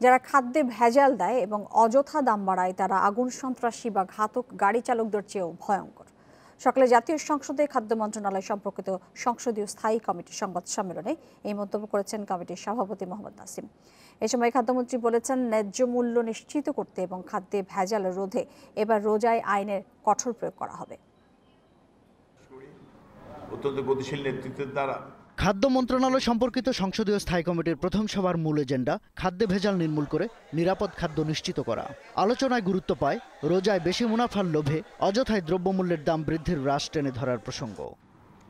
যারা খাদ্যে ভেজাল দেয় এবং অযথা দাম বাড়ায়, তারা আগুন, সন্ত্রাসী বা ঘাতক গাড়ি চালকদের চেয়েও ভয়ঙ্কর। সকালে জাতীয় সংসদে খাদ্য মন্ত্রণালয় সম্পর্কিত সংসদীয় স্থায়ী কমিটির সংবাদ সম্মেলনে এই মন্তব্য করেছেন কমিটির সভাপতি মোহাম্মদ নাসিম। এ সময় খাদ্যমন্ত্রী বলেছেন, ন্যায্য মূল্য নিশ্চিত করতে এবং খাদ্যে ভেজাল রোধে এবার রোজায় আইনের কঠোর প্রয়োগ করা হবে। অত্যন্ত গতিশীল নেতৃত্বের দ্বারা খাদ্য মন্ত্রণালয় সম্পর্কিত সংসদীয় স্থায়ী কমিটির প্রথম সভার মূল এজেন্ডা, খাদ্যে ভেজাল নির্মূল করে নিরাপদ খাদ্য নিশ্চিত করা। আলোচনায় গুরুত্ব পায়, রোজায় বেশি মুনাফার লোভে অযথায় দ্রব্যমূল্যের দাম বৃদ্ধির হ্রাস টেনে ধরার প্রসঙ্গ।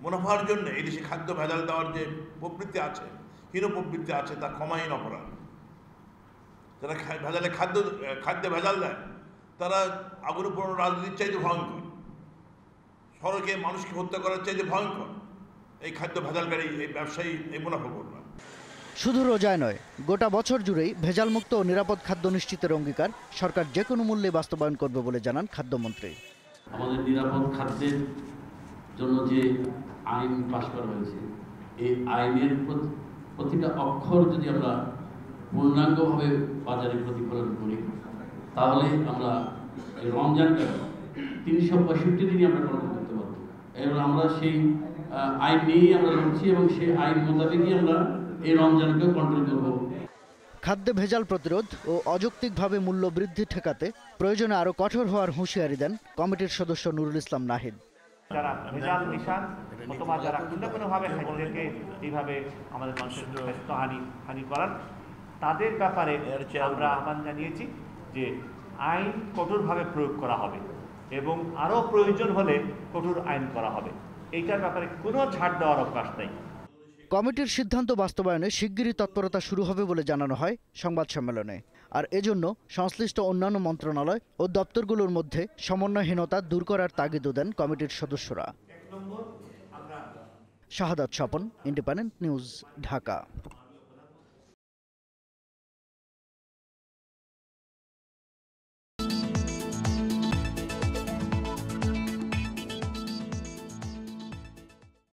মুনাফার জন্য এই দেশে খাদ্য ভেজাল দেওয়ার যে প্রবৃত্তি আছে হীন প্রবৃত্তি আছে, তা ক্ষমাহীন অপরাধ যারা ভেজালে খাদ্য, খাদ্যে ভেজাল দেয়, তারা আগুনে পুরনো রাজনীতির চাইতে ভয়ঙ্কর। সড়কে মানুষকে হত্যা করার চাইতে ভয়ঙ্কর। এই খাদ্য ভেজালকারী এই ব্যবসায়ী এই মুনাফা করবে শুধু রোজায় নয় গোটা বছর জুড়েই ভেজালমুক্ত ও নিরাপদ খাদ্য নিশ্চিতের অঙ্গীকার সরকার যে কোনো মূল্যে বাস্তবায়ন করবে বলে জানান খাদ্যমন্ত্রী। আমাদের নিরাপদ খাদ্যের জন্য যে আইন পাশ করা হয়েছে এই আইনের প্রতিটা অক্ষর যদি আমরা পূর্ণাঙ্গভাবে বাজারে প্রতিফলন করি তাহলে আমরা এই রমজানটা তিনশো পঁয়ষট্টি দিনই আমরা পালন করতে পারব। এবং আমরা সেই আইন নিয়েই আমরা লড়ছি এবং সেই আইন মোতাবেকই আমরা এই রমজানকেও কন্ট্রোল করব। খাদ্যে ভেজাল প্রতিরোধ ও অযৌক্তিকভাবে মূল্য বৃদ্ধি ঠেকাতে প্রয়োজনে আরও কঠোর হওয়ার হুঁশিয়ারি দেন কমিটির সদস্য নুরুল ইসলাম নাহিদ। যারা ভেজাল মিশান অথবা যারা কোনো কোনোভাবে খাদ্যকে এইভাবে আমাদের মানুষের স্বাস্থ্য হানি হানি করান তাদের ব্যাপারে আমরা আহ্বান জানিয়েছি যে আইন কঠোরভাবে প্রয়োগ করা হবে এবং আরও প্রয়োজন হলে কঠোর আইন করা হবে। এইটার ব্যাপারে কোনো ছাড় দেওয়ার অবকাশ নেই। কমিটির সিদ্ধান্ত বাস্তবায়নে শিগগিরই তৎপরতা শুরু হবে বলে জানানো হয় সংবাদ সম্মেলনে। আর এজন্য সংশ্লিষ্ট অন্যান্য মন্ত্রণালয় ও দপ্তরগুলোর মধ্যে সমন্বয়হীনতা দূর করার তাগিদও দেন কমিটির সদস্যরা। Shahadat Swapan independent news Dhaka.